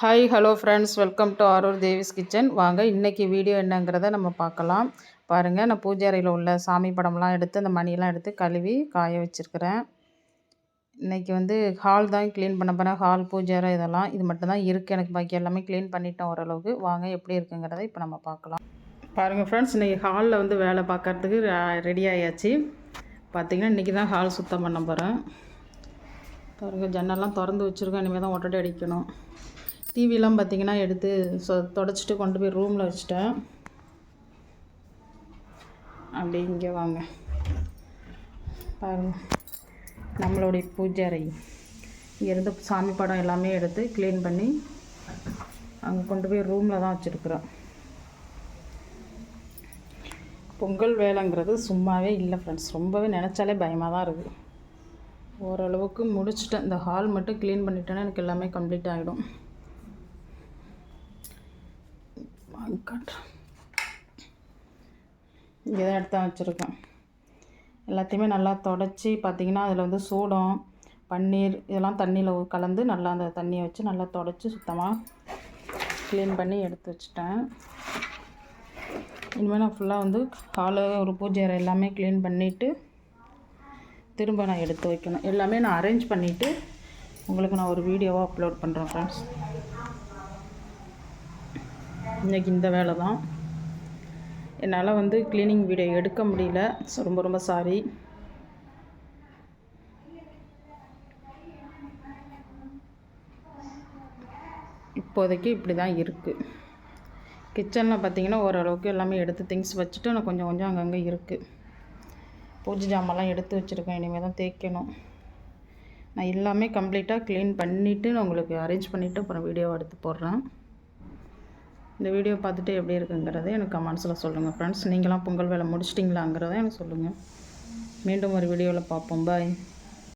Hi hello friends welcome to Aroor Devi's kitchen வாங்க இன்றைக்கி video என்னங்கிறத நம்ம பார்க்கலாம். பாருங்கள் நான் பூஜை அறையில் உள்ள சாமி படம்லாம் எடுத்து அந்த மணியெல்லாம் எடுத்து கழுவி காய வச்சுருக்கிறேன். இன்றைக்கி வந்து ஹால் தான் க்ளீன் பண்ண போகிறேன் ஹால் பூஜை இதெல்லாம் இது மட்டும்தான் இருக்குது எனக்கு பாக்கி எல்லாமே க்ளீன் பண்ணிட்டோம் ஓரளவுக்கு. வாங்க எப்படி இருக்குங்கிறத இப்போ நம்ம பார்க்கலாம். பாருங்கள் ஃப்ரெண்ட்ஸ் இன்றைக்கி ஹாலில் வந்து வேலை பார்க்குறதுக்கு ரெடி ஆயாச்சு. பார்த்திங்கன்னா இன்றைக்கி தான் ஹால் சுத்தம் பண்ண போகிறேன் பாருங்கள் ஜன்னல்லாம் திறந்து வச்சுருக்கோம். இனிமேல் தான் ஒட்டடை அடிக்கணும். டிவிலாம் பார்த்திங்கன்னா எடுத்து சொ தொடச்சிட்டு கொண்டு போய் ரூமில் வச்சுட்டேன். அப்படி இங்கே வாங்க. பாருங்க. நம்மளுடைய பூஜை அறை. இங்கேருந்து சாமி படம் எல்லாமே எடுத்து க்ளீன் பண்ணி அங்கே கொண்டு போய் ரூமில் தான் வச்சுருக்குறோம். பொங்கல் வேலைங்கிறது சும்மாவே இல்லை ஃப்ரெண்ட்ஸ் ரொம்பவே நினச்சாலே பயமாக தான் இருக்குது ஓரளவுக்கு முடிச்சுட்டேன். இந்த ஹால் மட்டும் க்ளீன் பண்ணிட்டேன்னா எனக்கு எல்லாமே கம்ப்ளீட் ஆகிடும் காட்டுறேன் இங்கே தான் எடுத்து வச்சுருக்கேன். எல்லாத்தையுமே நல்லா தொடச்சி பார்த்திங்கன்னா அதில் வந்து சூடம் பன்னீர் இதெல்லாம் தண்ணியில் கலந்து நல்லா அந்த தண்ணியை வச்சு நல்லா தொடச்சி சுத்தமாக க்ளீன் பண்ணி எடுத்து வச்சிட்டேன். இனிமேல் நான் ஃபுல்லாக வந்து ஹாலு ஒரு பூஜை அறை எல்லாமே க்ளீன் பண்ணிவிட்டு திரும்ப நான் எடுத்து வைக்கணும். எல்லாமே நான் அரேஞ்ச் பண்ணிவிட்டு உங்களுக்கு நான் ஒரு வீடியோவாக அப்லோட் பண்ணுறேன் ஃப்ரெண்ட்ஸ். இன்றைக்கி இந்த வேலை தான் என்னால் வந்து க்ளீனிங் வீடியோ எடுக்க முடியல. ரொம்ப ரொம்ப சாரி இப்போதைக்கு இப்படி தான் இருக்குது கிச்சனில் பார்த்திங்கன்னா ஓரளவுக்கு எல்லாமே எடுத்து திங்ஸ் வச்சுட்டு நான் கொஞ்சம் கொஞ்சம் அங்கங்கே இருக்குது பூஜை ஜாமான்லாம் எடுத்து வச்சுருக்கேன். இனிமேல் தான் தேய்க்கணும். நான் எல்லாமே கம்ப்ளீட்டாக க்ளீன் பண்ணிவிட்டு நான் உங்களுக்கு அரேஞ்ச் பண்ணிவிட்டு அப்புறம் வீடியோ எடுத்து போடுறேன். இந்த வீடியோ பார்த்துட்டு எப்படி இருக்குங்கிறத எனக்கு கமெண்ட்ஸில் சொல்லுங்கள் ஃப்ரெண்ட்ஸ் நீங்களாம் பொங்கல் வேலை முடிச்சிட்டிங்களாங்கிறத எனக்கு சொல்லுங்கள் மீண்டும் ஒரு வீடியோவில் பார்ப்போம். பாய்